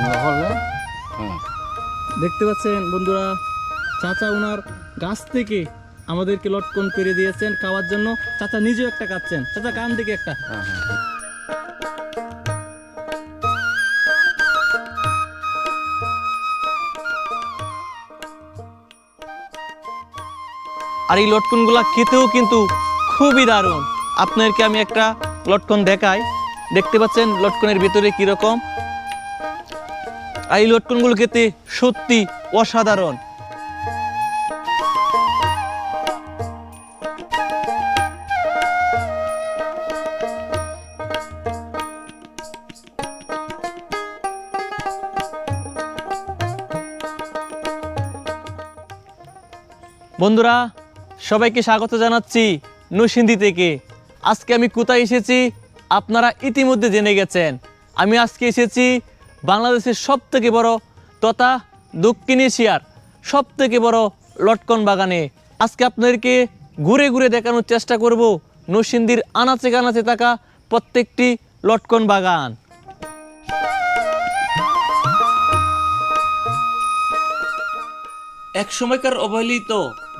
আমরা হলে। হ্যাঁ দেখতে পাচ্ছেন বন্ধুরা চাচা ওনার গাছ থেকে আমাদেরকে লটকন পেরে দিয়েছেন খাওয়ার জন্য। চাচা নিজেও একটা খাচ্ছেন। চাচা কান দিকে একটা। হ্যাঁ হ্যাঁ। আর এই লটকনগুলা খেতেও কিন্তু খুবই দারুণ। আপনাদেরকে আমি একটা লটকন দেখাই। দেখতে পাচ্ছেন লটকনের ভিতরে কীরকম আর এই লটকনগুলো খেতে সত্যি অসাধারণ। বন্ধুরা, সবাইকে স্বাগত জানাচ্ছি নসিন্দি থেকে। আজকে আমি কোথায় এসেছি আপনারা ইতিমধ্যে জেনে গেছেন। আমি আজকে এসেছি বাংলাদেশের সব থেকে বড় তথা দক্ষিণ এশিয়ার সব থেকে বড় লটকন বাগানে। আজকে আপনাদেরকে ঘুরে ঘুরে দেখানোর চেষ্টা করব নসিন্দির আনাচে কানাচে থাকা প্রত্যেকটি লটকন বাগান। এক সময়কার অবহেলিত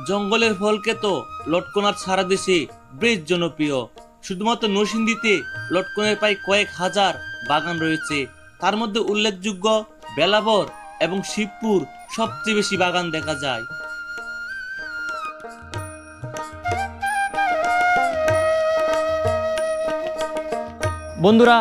জঙ্গলের ফলকে তো লটকনার সারা দেশে বেশ জনপ্রিয়। শুধুমাত্র নরসিংদীতে লটকনের প্রায় কয়েক হাজার বাগান রয়েছে। তার মধ্যে উল্লেখযোগ্য বেলাবর এবং শিবপুর সবচেয়ে বেশি বাগান দেখা যায়। বন্ধুরা,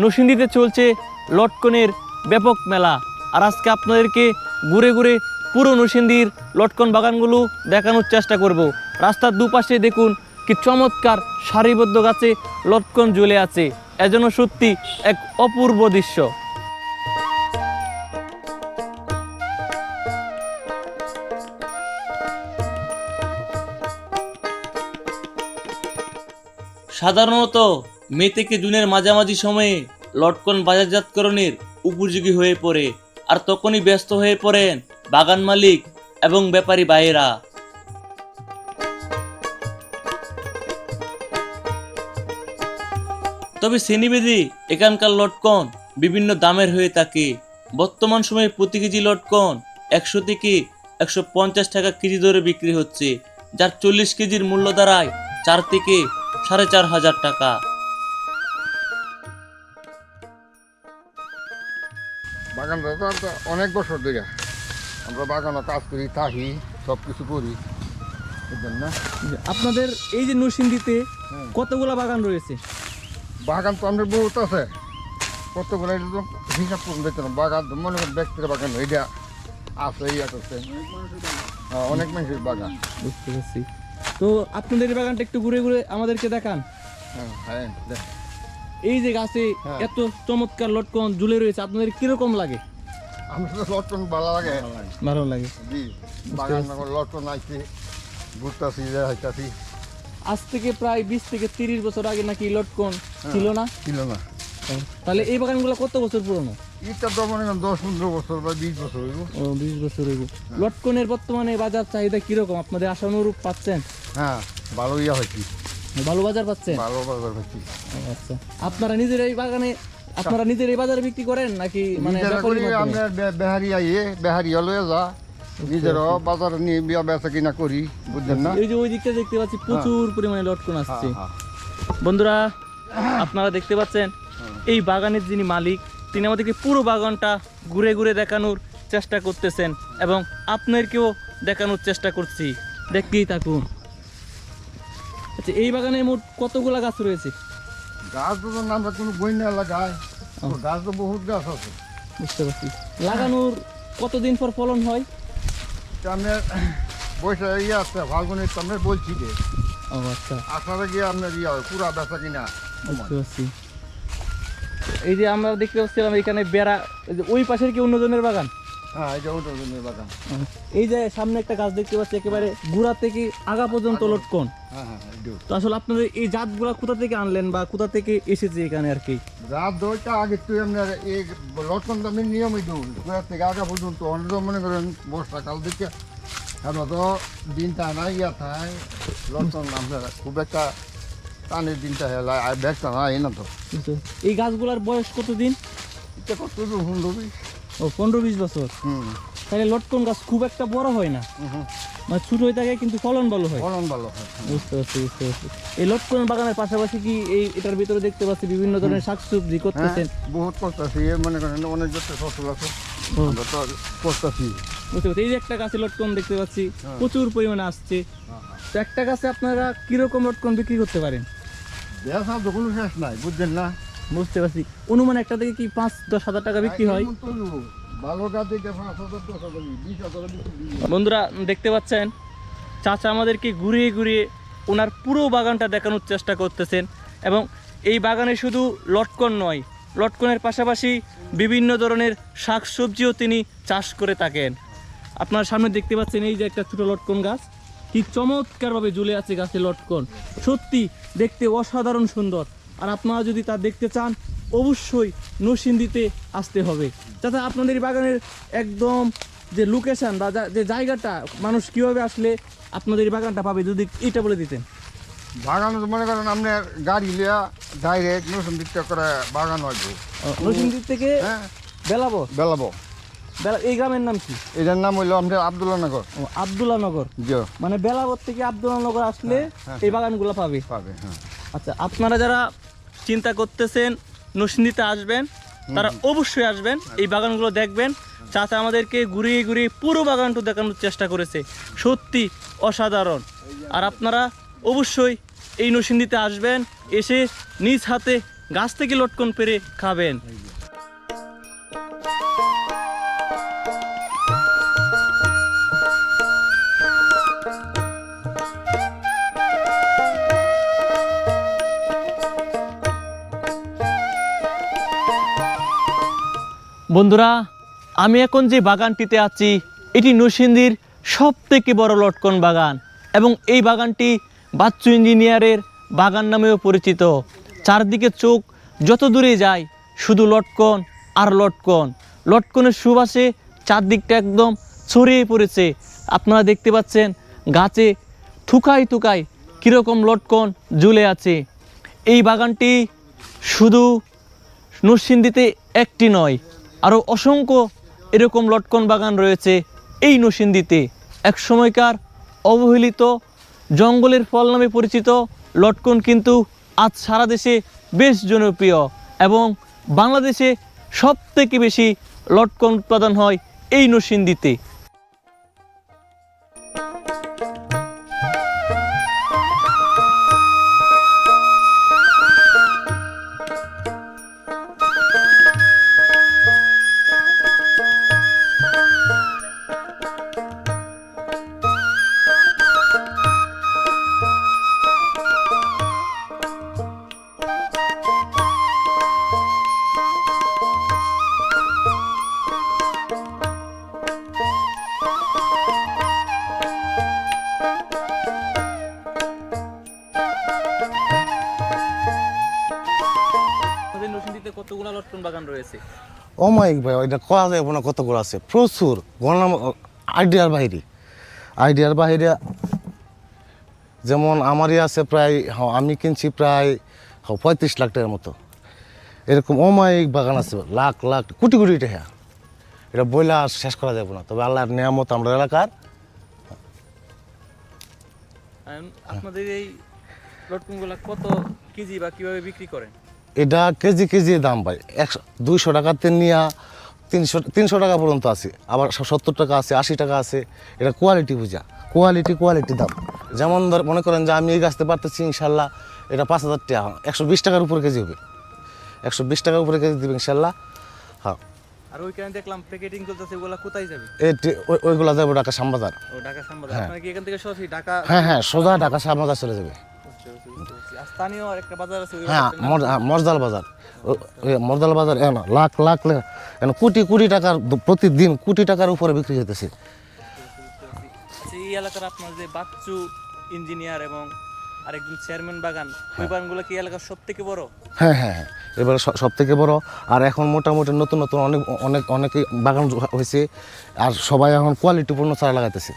নরসিংদীতে চলছে লটকনের ব্যাপক মেলা। আর আজকে আপনাদেরকে ঘুরে ঘুরে পুরো নরসিংদীর লটকন বাগানগুলো দেখানোর চেষ্টা করব। রাস্তার দুপাশে দেখুন কি চমৎকার সারিবদ্ধ গাছে লটকন ঝুলে আছে। এজন্য সত্যি এক অপূর্ব দৃশ্য। সাধারণত মে থেকে জুনের মাঝামাঝি সময়ে লটকন বাজারজাতকরণের উপযোগী হয়ে পড়ে আর তখনই ব্যস্ত হয়ে পড়েন বাগান মালিক এবং ব্যাপারী ভাইয়েরা। তবে শ্রেণীভেদে এখানকার লটকন বিভিন্ন দামের হয়ে থাকে। বর্তমান সময়ে প্রতি কেজি লটকন একশো থেকে একশো পঞ্চাশ টাকা কেজি দরে বিক্রি হচ্ছে, যার চল্লিশ কেজির মূল্য দাঁড়ায় চার থেকে সাড়ে চার হাজার টাকা। বাগানটা তো অনেক বছর ধরে আমরা বাগানে কাজ করি থাকি সব কিছু করি না আপনাদের এই যে নরসিংদীতে। কতগুলা বাগান রয়েছে? বাগান তো আমাদের বহুত আছে। কতগুলো এটা তো হিসাব করুন দেখতে বাগান তো মনে করেন ব্যক্তির বাগান এটা আছে ইয়া করছে হ্যাঁ, অনেক মানুষের বাগান। বুঝতে পারছি। তো আপনাদের এই বাগানটা একটু ঘুরে ঘুরে আমাদেরকে দেখান। হ্যাঁ হ্যাঁ। এই যে গাছে হ্যাঁ। এত চমৎকার লটকন ঝুলে রয়েছে আপনাদের কীরকম লাগে? লটন ভালো লাগে। ভালো লাগে। জি লটন আইছি ঘুরতেছি যাইতাছি আজ থেকে প্রায় বিশ থেকে তিরিশ বছর আগে নাকি লটকন ছিল না? ছিল না। তাহলে এই বাগানগুলো কত বছর পুরনো? এটা তো মনে করেন দশ পনেরো বছর বা বিশ বছর হইব। ও বিশ বছর হইব। লটকনের বর্তমানে বাজার চাহিদা কীরকম? আপনাদের আশানুরূপ পাচ্ছেন? হ্যাঁ ভালো ইয়া হয়েছি। ভালো বাজার পাচ্ছেন? ভালো বাজার হয়েছি। আচ্ছা। আপনারা নিজের এই বাগানে আপনারা নিজের এই বাজারে বিক্রি করেন নাকি মানে? আমরা বেহারি আইয়ে বেহারি লয়ে যা নিজেরও বাজারে নিয়ে বেচা কিনা করি বুঝলেন না? এই যে ওই দিকটা দেখতে পাচ্ছি প্রচুর পরিমাণে লটকন আসছে। হ্যাঁ, বন্ধুরা আপনারা দেখতে পাচ্ছেন এই বাগানের যিনি মালিক তিনি আমাদেরকে পুরো বাগানটা ঘুরে ঘুরে দেখানোর চেষ্টা করতেছেন এবং আপনাদেরকেও দেখানোর চেষ্টা করছি। দেখতেই থাকুন। আচ্ছা এই বাগানে মোট কতগুলা গাছ রয়েছে? গাছ তো আমরা কোনো বই না লাগাই গাছ তো বহুত গাছ আছে। বুঝতে পারছি। লাগানোর কতদিন পর ফলন হয়? তা আপনার বৈশা ইয়ে আছে ফাল্গুনের তো আপনার বলছি যে ও আচ্ছা। আসারে গিয়ে আপনার ইয়ে হয় পুরা বেচা কিনা। বুঝতে পারছি। এই যে আমরা দেখতে পাচ্ছিলাম এখানে বেড়া ওই পাশের কি অন্যজনের বাগান? হ্যাঁ বাগান। এই যে সামনে একটা গাছ দেখতে পাচ্ছি একেবারে গুড়া থেকে আগা পর্যন্ত লটকন। হ্যাঁ হ্যাঁ তো আসলে আপনাদের এই জাতগুলা কোথা থেকে আনলেন বা কোথা থেকে এসেছে এখানে আর কি? রাত দইটা আগে তুই আপনার এই লটকন তো আপনি নিয়মিত দুয়ার থেকে আগা পর্যন্ত অনেক মনে করেন বর্ষাকাল দিকে আমরা তো দিনটা না ইয়া থাকে লটকন আপনার খুব একটা টানের দিনটা হেলা আর ব্যাগটা না এই না তো। এই গাছগুলার বয়স কতদিন? এটা কত দূর সুন্দরী ও পনেরো বিশ বছর। হুম। তাহলে লটকন গাছ খুব একটা বড় হয় না? মানে ছোট হয়ে থাকে কিন্তু ফলন ভালো হয়। ফলন ভালো হয় বুঝতে পারছি বুঝতে পারছি। এই লটকন বাগানের পাশাপাশি কি এই এটার ভিতরে দেখতে পাচ্ছি বিভিন্ন ধরনের শাকসবজি হ্যাঁ করতেছেন বহুত করতেছি মনে করেন অনেক যত ফসল আছে। করতেছি। বুঝতে পারছি এই যে একটা গাছে লটকন দেখতে পাচ্ছি হ্যাঁ। প্রচুর পরিমাণে আসছে। তো একটা গাছে আপনারা কীরকম লটকন বিক্রি করতে পারেন? ব্যবসা শেষ নাই বুঝছেন না? বুঝতে পারছি। অনুমান একটা থেকে কি পাঁচ দশ হাজার টাকা হয়? বিক্রি হয়। বন্ধুরা দেখতে পাচ্ছেন? চাচা আমাদেরকে ঘুরিয়ে ঘুরিয়ে ওনার পুরো বাগানটা দেখানোর চেষ্টা করতেছেন এবং এই বাগানে শুধু লটকন নয় লটকনের পাশাপাশি বিভিন্ন ধরনের শাকসবজিও তিনি চাষ করে থাকেন। আপনার সামনে দেখতে পাচ্ছেন এই যে একটা ছোট লটকন গাছ। কি চমৎকারভাবে ঝুলে আছে গাছে লটকন। সত্যি দেখতে অসাধারণ সুন্দর। আর আপনারা যদি তা দেখতে চান অবশ্যই নসিন্দিতে আসতে হবে। যাতে আপনাদের বাগানের একদম যে লোকেশান বা যে জায়গাটা মানুষ কীভাবে আসলে আপনাদের এই বাগানটা পাবে যদি এটা বলে দিতেন। বাগান মনে করেন আপনার গাড়ি লিয়া ডাইরেক্ট নতুন দিকটা করে বাগান হইব। নসিন্দি থেকে হ্যাঁ। বেলাবো বেলাবো বেলা এই গ্রামের নাম কি? এটার নাম হইল আমাদের আবদুল্লাহ নগর। ও আবদুল্লাহ নগর? জি মানে বেলাবর থেকে আবদুল্লাহ নগর আসলে হ্যাঁ, এই বাগানগুলো পাবে? পাবে হ্যাঁ। আচ্ছা আপনারা যারা চিন্তা করতেছেন নসিন্দিতে আসবেন তারা অবশ্যই আসবেন এই বাগানগুলো দেখবেন। চাচা আমাদেরকে ঘুরিয়ে ঘুরিয়ে পুরো বাগানটা দেখানোর চেষ্টা করেছে। সত্যি অসাধারণ। আর আপনারা অবশ্যই এই নসিন্দিতে আসবেন এসে নিজ হাতে গাছ থেকে লটকন পেরে খাবেন। বন্ধুরা, আমি এখন যে বাগানটিতে আছি, এটি নরসিংদীর সব থেকে বড় লটকন বাগান এবং এই বাগানটি বাচ্চু ইঞ্জিনিয়ারের বাগান নামেও পরিচিত। চারদিকে চোখ যত দূরে যায়, শুধু লটকন আর লটকন। লটকনের সুবাসে চারদিকটা একদম ছড়িয়ে পড়েছে। আপনারা দেখতে পাচ্ছেন, গাছে থুকাই থুকাই কীরকম লটকন ঝুলে আছে। এই বাগানটি শুধু নরসিংদীতে একটি নয় আরও অসংখ্য এরকম লটকন বাগান রয়েছে এই নসিন্দিতে এক সময়কার অবহেলিত জঙ্গলের ফল নামে পরিচিত লটকন কিন্তু আজ সারা দেশে বেশ জনপ্রিয় এবং বাংলাদেশে সবথেকে বেশি লটকন উৎপাদন হয় এই নরসিংদীতে। অমায়িক ভাই এটা করা যাবে না কতগুলো আছে? প্রচুর গণনা আইডিয়ার বাইরে। আইডিয়ার বাইরে যেমন আমারই আছে প্রায় হ্যাঁ, আমি কিনছি প্রায় হ্যাঁ, পঁয়ত্রিশ লাখ টাকার মতো। এরকম অমায়িক বাগান আছে লাখ লাখ কোটি কোটি টাকা। এটা বইলা আর শেষ করা যাবে না। তবে আল্লাহর নিয়ামত আমরা এলাকার আপনাদের এই কত কেজি বা কীভাবে বিক্রি করেন? এটা কেজি কেজি দাম পাই একশো দুইশো টাকাতে নিয়ে তিনশো তিনশো টাকা পর্যন্ত আছে। আবার সত্তর টাকা আছে আশি টাকা আছে। এটা কোয়ালিটি বুঝা। কোয়ালিটি কোয়ালিটি দাম। যেমন ধর মনে করেন যে আমি এই গাছতে পারতেছি ইনশাল্লাহ এটা পাঁচ হাজার টাকা। একশো বিশ টাকার উপরে কেজি হবে। একশো বিশ টাকার উপরে কেজি দেবে ইনশাল্লাহ। হ্যাঁ। আর ওইখানে দেখলাম প্যাকেটিং করতেছে ওগুলা কোথায় যাবে? এই ওইগুলা যাবে ঢাকা শ্যামবাজার ও ঢাকা সাম্বাদা হ্যাঁ। আপনারা কি এখান থেকে সরাসরি ঢাকা হ্যাঁ হ্যাঁ সোজা ঢাকা শ্যামবাজার চলে যাবে। স্থানীয় একটা বাজার আছে হ্যাঁ বাজারটার নাম মর- হ্যাঁ, মরজাল বাজার। মরজাল বাজার এ না লাখ লাখ লাখ- এ না, কোটি কোটি টাকার প্রতিদিন কোটি টাকার উপরে বিক্রি হইতেছে। আচ্ছা, এই এলাকার আপনার যে বাচ্চু ইঞ্জিনিয়ার এবং আরেকজন চেয়ারম্যান বাগান ওই বাগানগুলো কি এলাকার সব থেকে বড়? হ্যাঁ হ্যাঁ হ্যাঁ এবার সব থেকে বড়। আর এখন মোটামুটি নতুন নতুন অনেক অনেক অনেক বাগান হয়েছে আর সবাই এখন কোয়ালিটিপূর্ণ চারা লাগাইতেছে।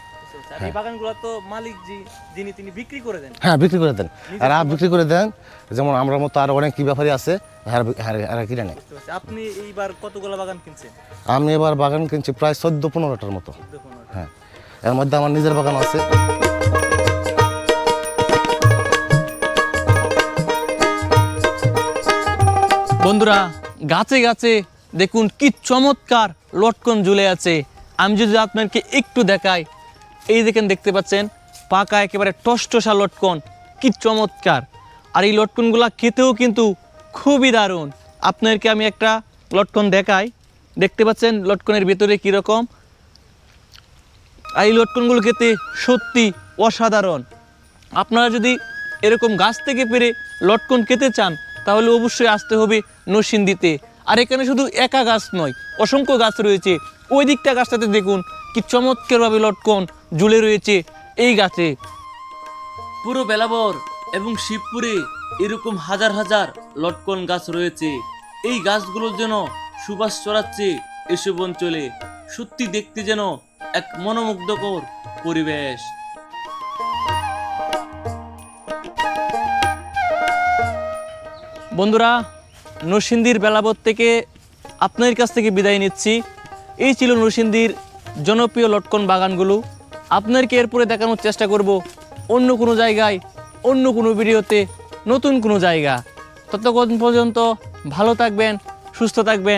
আচ্ছা এই বাগানগুলো তো মালিক জি যিনি তিনি বিক্রি করে দেন। হ্যাঁ বিক্রি করে দেন। আর বিক্রি করে দেন যেমন আমরা মতো আর অনেক কি ব্যাপারই আছে হ্যাঁ হ্যাঁ কিনে নেয়। আপনি এইবার কতগুলো বাগান কিনছেন? আমি এবার বাগান কিনছি প্রায় চোদ্দ পনেরোটার মতো। হ্যাঁ এর মধ্যে আমার নিজের বাগান আছে। বন্ধুরা গাছে গাছে দেখুন কি চমৎকার লটকন ঝুলে আছে। আমি যদি আপনাকে একটু দেখাই এই দেখেন দেখতে পাচ্ছেন, পাকা একেবারে টসটসা লটকন, কি চমৎকার। আর এই লটকনগুলা খেতেও কিন্তু খুবই দারুণ। আপনাদেরকে আমি একটা লটকন দেখাই। দেখতে পাচ্ছেন লটকনের ভেতরে কীরকম আর এই লটকনগুলো খেতে সত্যি অসাধারণ। আপনারা যদি এরকম গাছ থেকে পেরে লটকন খেতে চান, তাহলে অবশ্যই আসতে হবে নরসিংদীতে। আর এখানে শুধু একা গাছ নয়, অসংখ্য গাছ রয়েছে। ওই দিকটা গাছটাতে দেখুন, কি চমৎকারভাবে লটকন ঝুলে রয়েছে এই গাছে। পুরো বেলাবর এবং শিবপুরে এরকম হাজার হাজার লটকন গাছ রয়েছে। এই গাছগুলোর যেন সুবাস চড়াচ্ছে এসব অঞ্চলে, সত্যি দেখতে যেন এক মনোমুগ্ধকর পরিবেশ। বন্ধুরা নরসিংদীর বেলাবত থেকে আপনার কাছ থেকে বিদায় নিচ্ছি। এই ছিল নরসিন্দির জনপ্রিয় লটকন বাগানগুলো। আপনাদেরকে এরপরে দেখানোর চেষ্টা করব অন্য কোনো জায়গায়, অন্য কোনো ভিডিওতে, নতুন কোনো জায়গা। ততক্ষণ পর্যন্ত ভালো থাকবেন, সুস্থ থাকবেন।